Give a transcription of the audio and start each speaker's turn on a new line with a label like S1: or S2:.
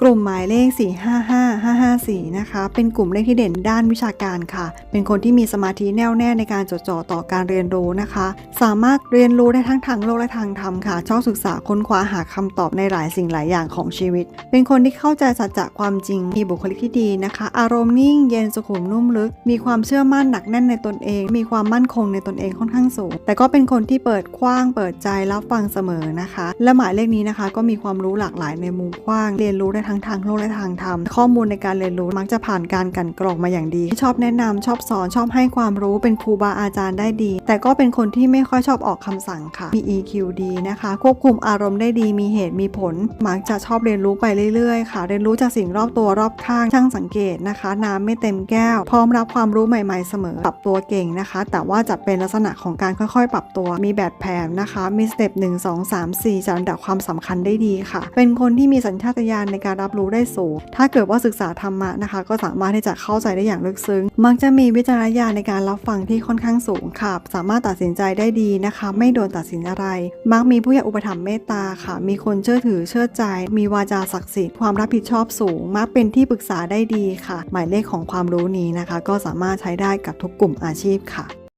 S1: กลุ่มหมายเลข 455554 นะคะ เป็นกลุ่มเลขที่เด่นด้านวิชาการค่ะ เป็นคนที่มีสมาธิแน่วแน่ในการจดจ่อต่อการเรียนรู้นะคะ สามารถเรียนรู้ได้ทั้งทางโลกและทางธรรมค่ะ ชอบศึกษาค้นคว้าหาคำตอบในหลายสิ่งหลายอย่างของชีวิต เป็นคนที่เข้าใจสัจจะความจริง มีบุคลิกที่ดีนะคะ อารมณ์นิ่ง เย็นสุขุมนุ่มลึก มีความเชื่อมั่นหนักแน่นในตนเอง มีความมั่นคงในตนเองค่อนข้างสูง แต่ก็เป็นคนที่เปิดกว้าง เปิดใจรับฟังเสมอนะคะ และหมายเลขนี้นะคะ ก็มีความรู้หลากหลายในมุมกว้าง เรียนรู้ได้ทั้งทางโลกและทางธรรม ข้อมูลในการเรียนรู้มักจะผ่านการกันกรองมาอย่างดี ชอบแนะนำชอบสอนชอบให้ความรู้เป็นครูบาอาจารย์ได้ดี แต่ก็เป็นคนที่ไม่ค่อยชอบออกคำสั่งค่ะ มี EQ ดีนะคะ ควบคุมอารมณ์ได้ดีมีเหตุมีผล มักจะชอบเรียนรู้ไปเรื่อยๆ ค่ะ เรียนรู้จากสิ่งรอบตัวรอบข้างช่างสังเกตนะคะ น้ำไม่เต็มแก้ว พร้อมรับความรู้ใหม่ๆเสมอ ปรับตัวเก่งนะคะ แต่ว่าจะเป็นลักษณะของการค่อยๆ ปรับตัวมีแบบแผนนะคะ มีสเต็ป1 2 3 4จัดอันดับความสำคัญได้ดีค่ะ เป็นคนที่มีสัญชาตญาณในการการรับรู้ได้สูง ถ้าเกิดว่าศึกษาธรรมะนะคะ ก็สามารถที่จะเข้าใจได้อย่างลึกซึ้ง มักจะมีวิจารณญาณในการรับฟังที่ค่อนข้างสูงค่ะ สามารถตัดสินใจได้ดีนะคะ ไม่โดนตัดสินอะไร มักมีผู้ใหญ่อุปถัมภ์เมตตาค่ะ มีคนเชื่อถือเชื่อใจ มีวาจาศักดิ์สิทธิ์ความรับผิดชอบสูง มักเป็นที่ปรึกษาได้ดีค่ะ หมายเลขของความรู้นี้นะคะ ก็สามารถใช้ได้กับทุกกลุ่มอาชีพค่ะ